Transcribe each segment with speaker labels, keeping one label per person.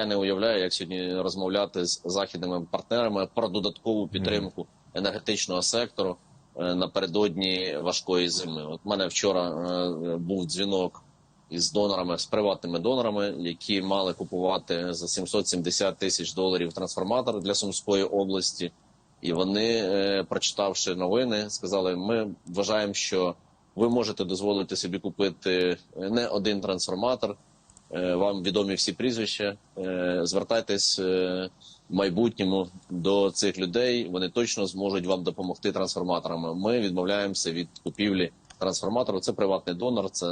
Speaker 1: Я не уявляю, як сьогодні розмовляти з західними партнерами про додаткову підтримку енергетичного сектору е, напередодні важкої зими. От мене вчора е, був дзвінок із донорами, з приватними донорами, які мали купувати за 770 тисяч доларів трансформатор для Сумської області. І вони, е, прочитавши новини, сказали: ми вважаємо, що ви можете дозволити собі купити не один трансформатор. Е, Вам відомі всі прізвища. Е, Звертайтесь е, в майбутньому до цих людей. Вони точно зможуть вам допомогти трансформаторами. Ми відмовляємося від купівлі трансформатору. Це приватний донор, це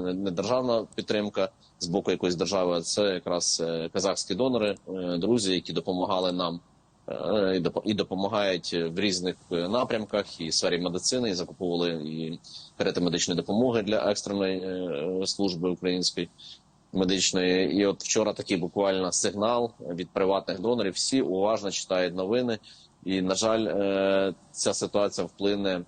Speaker 1: не- державна підтримка з боку якоїсь держави. а Це якраз казахські донори, друзі, які допомагали нам і доп- і допомагають в різних напрямках і сфері медицини, і закуповували і карети медичної допомоги для екстреної служби української медичної. І от вчора такий буквально сигнал від приватних донорів. Всі уважно читають новини, і на жаль, е, ця ситуація вплине.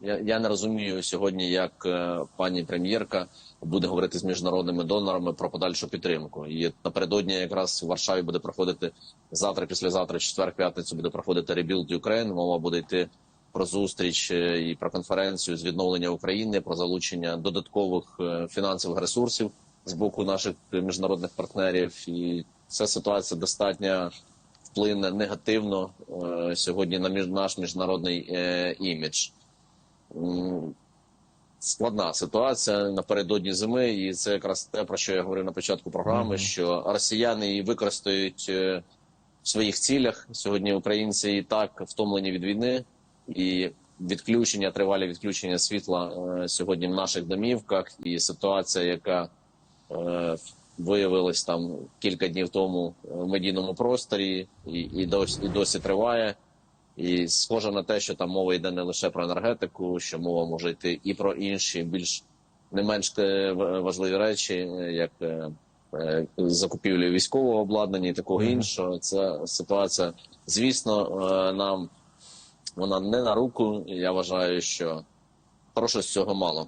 Speaker 1: Я, не розумію сьогодні, як е, пані прем'єрка буде говорити з міжнародними донорами про подальшу підтримку. І напередодні якраз у Варшаві буде проходити завтра, післязавтра, четвер, п'ятницю буде проходити Rebuild Ukraine. Мова буде йти про зустріч е, і про конференцію з відновлення України, про залучення додаткових е, фінансових ресурсів з боку наших міжнародних партнерів. І ця ситуація достатньо вплине негативно е, сьогодні на наш міжнародний імідж. Складна ситуація напередодні зими, і це якраз те, про що я говорив на початку програми,
Speaker 2: Мгм.
Speaker 1: що росіяни її використають в своїх цілях. Сьогодні українці і так втомлені від війни, і відключення, тривалі відключення світла е, сьогодні в наших домівках, і ситуація, яка е, виявилась там кілька днів тому в медійному просторі, і, і досі і досі триває. І схоже на те, що там мова йде не лише про енергетику, що мова може йти і про інші більш не менш е, важливі речі, як закупівлі військового обладнання і такого іншого. Ця ситуація, звісно, нам вона не на руку. Я вважаю, що хорошого з цього мало.